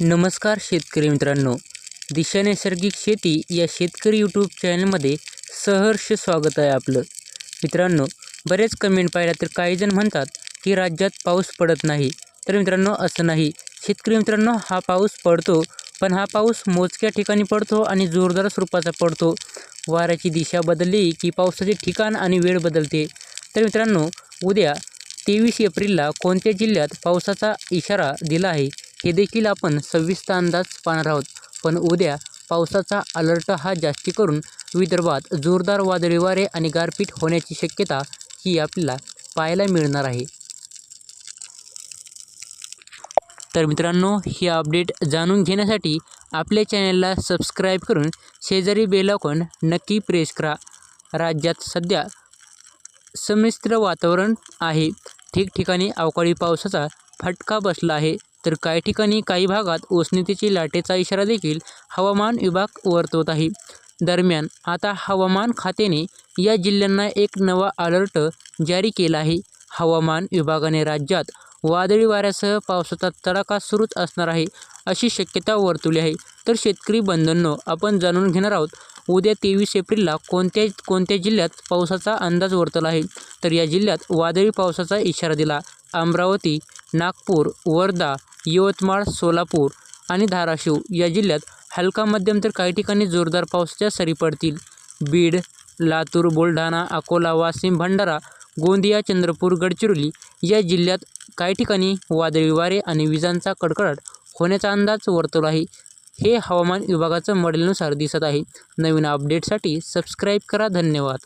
नमस्कार शेतकरी मित्रांनो. दिशा नैसर्गिक शेती या शेतकरी यूट्यूब चॅनलमध्ये सहर्ष स्वागत आहे आपलं. मित्रांनो बरेच कमेंट पाहिल्या तर काही जण म्हणतात की राज्यात पाऊस पडत नाही. तर मित्रांनो असं नाही. शेतकरी मित्रांनो हा पाऊस पडतो पण हा पाऊस मोजक्या ठिकाणी पडतो आणि जोरदार स्वरूपाचा पडतो. वाऱ्याची दिशा बदलली की पावसाचे ठिकाण आणि वेळ बदलते. तर मित्रांनो उद्या तेवीस एप्रिलला कोणत्या जिल्ह्यात पावसाचा इशारा दिला आहे? हे देखील आपण सव्वीसचा अंदाज पाहणार आहोत. पण उद्या पावसाचा अलर्ट हा जास्ती करून विदर्भात जोरदार वादळी वारे आणि गारपीट होण्याची शक्यता ही आपल्याला पाहायला मिळणार आहे. तर मित्रांनो ही अपडेट जाणून घेण्यासाठी आपल्या चॅनलला सबस्क्राईब करून शेजारी बेलाकॉन नक्की प्रेस करा. राज्यात सध्या संमिश्र वातावरण आहे. ठिकठिकाणी अवकाळी पावसाचा फटका बसला आहे. तर काही ठिकाणी काही भागात उष्णतेची लाटेचा इशारा देखील हवामान विभाग वर्तवत आहे. दरम्यान आता हवामान खात्याने या जिल्ह्यांना एक नवा अलर्ट जारी केला आहे. हवामान विभागाने राज्यात वादळी वाऱ्यासह पावसाचा तडाखा सुरूच असणार आहे अशी शक्यता वर्तवली आहे. तर शेतकरी बंधनं आपण जाणून घेणार आहोत उद्या तेवीस एप्रिलला कोणत्या कोणत्या जिल्ह्यात पावसाचा अंदाज वर्तवला आहे? तर या जिल्ह्यात वादळी पावसाचा इशारा दिला. अमरावती नागपूर वर्धा यवतमाळ सोलापूर आणि धाराशिव या जिल्ह्यात हलका मध्यम तर काही ठिकाणी जोरदार पावसाच्या सरी पडतील. बीड लातूर बुलढाणा अकोला वाशिम भंडारा गोंदिया चंद्रपूर गडचिरोली या जिल्ह्यात काही ठिकाणी वादळी वारे आणि विजांचा कडकडाट होण्याचा अंदाज वर्तवला आहे. हे हवामान विभागाचं मॉडेलनुसार दिसत आहे. नवीन अपडेटसाठी सबस्क्राईब करा. धन्यवाद.